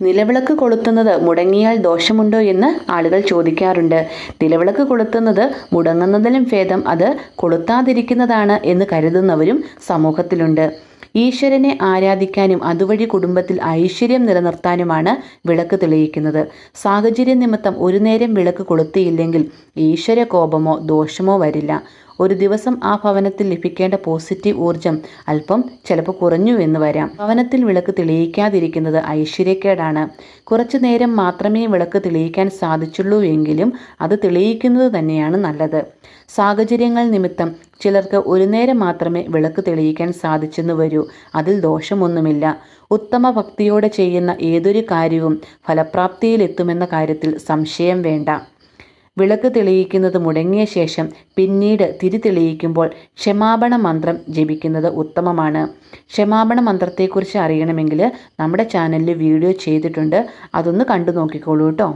നിലവിളക്ക് കൊളുത്തുന്നത് മുടങ്ങിയാൽ ദോഷമുണ്ടോ എന്ന് ആളുകൾ ചോദിക്കാറുണ്ട്. നിലവിളക്ക് കൊളുത്തുന്നത് മുടങ്ങുന്നതിലും ഭേദം അത് കൊളുത്താതിരിക്കുന്നതാണ് എന്ന് കരുതുന്നവരും സമൂഹത്തിലുണ്ട്. ഈശ്വരനെ ആരാധിക്കാനും അതുവഴി കുടുംബത്തിൽ ഐശ്വര്യം നിലനിർത്താനുമാണ് വിളക്ക് തെളിയിക്കുന്നത്. സാഹചര്യ നിമിത്തം ഒരു നേരം വിളക്ക് കൊളുത്തിയില്ലെങ്കിൽ ഈശ്വര കോപമോ ദോഷമോ വരില്ല. ഒരു ദിവസം ആ ഭവനത്തിൽ ലഭിക്കേണ്ട പോസിറ്റീവ് ഊർജം അല്പം ചിലപ്പോൾ കുറഞ്ഞു എന്ന് വരാം. ഭവനത്തിൽ വിളക്ക് തെളിയിക്കാതിരിക്കുന്നത് ഐശ്വര്യക്കേടാണ്. കുറച്ചു നേരം മാത്രമേ വിളക്ക് തെളിയിക്കാൻ സാധിച്ചുള്ളൂ എങ്കിലും അത് തെളിയിക്കുന്നത് തന്നെയാണ് നല്ലത്. സാഹചര്യങ്ങൾ നിമിത്തം ചിലർക്ക് ഒരു നേരം മാത്രമേ വിളക്ക് തെളിയിക്കാൻ സാധിച്ചെന്ന് വരൂ. അതിൽ ദോഷമൊന്നുമില്ല. ഉത്തമ ഭക്തിയോടെ ചെയ്യുന്ന ഏതൊരു കാര്യവും ഫലപ്രാപ്തിയിലെത്തുമെന്ന കാര്യത്തിൽ സംശയം വേണ്ട. വിളക്ക് തെളിയിക്കുന്നത് മുടങ്ങിയ ശേഷം പിന്നീട് തിരി തെളിയിക്കുമ്പോൾ ക്ഷമാപണ മന്ത്രം ജപിക്കുന്നത് ഉത്തമമാണ്. ക്ഷമാപണ മന്ത്രത്തെക്കുറിച്ച് അറിയണമെങ്കിൽ നമ്മുടെ ചാനലിൽ വീഡിയോ ചെയ്തിട്ടുണ്ട്. അതൊന്ന് കണ്ടു നോക്കിക്കോളൂ കേട്ടോ.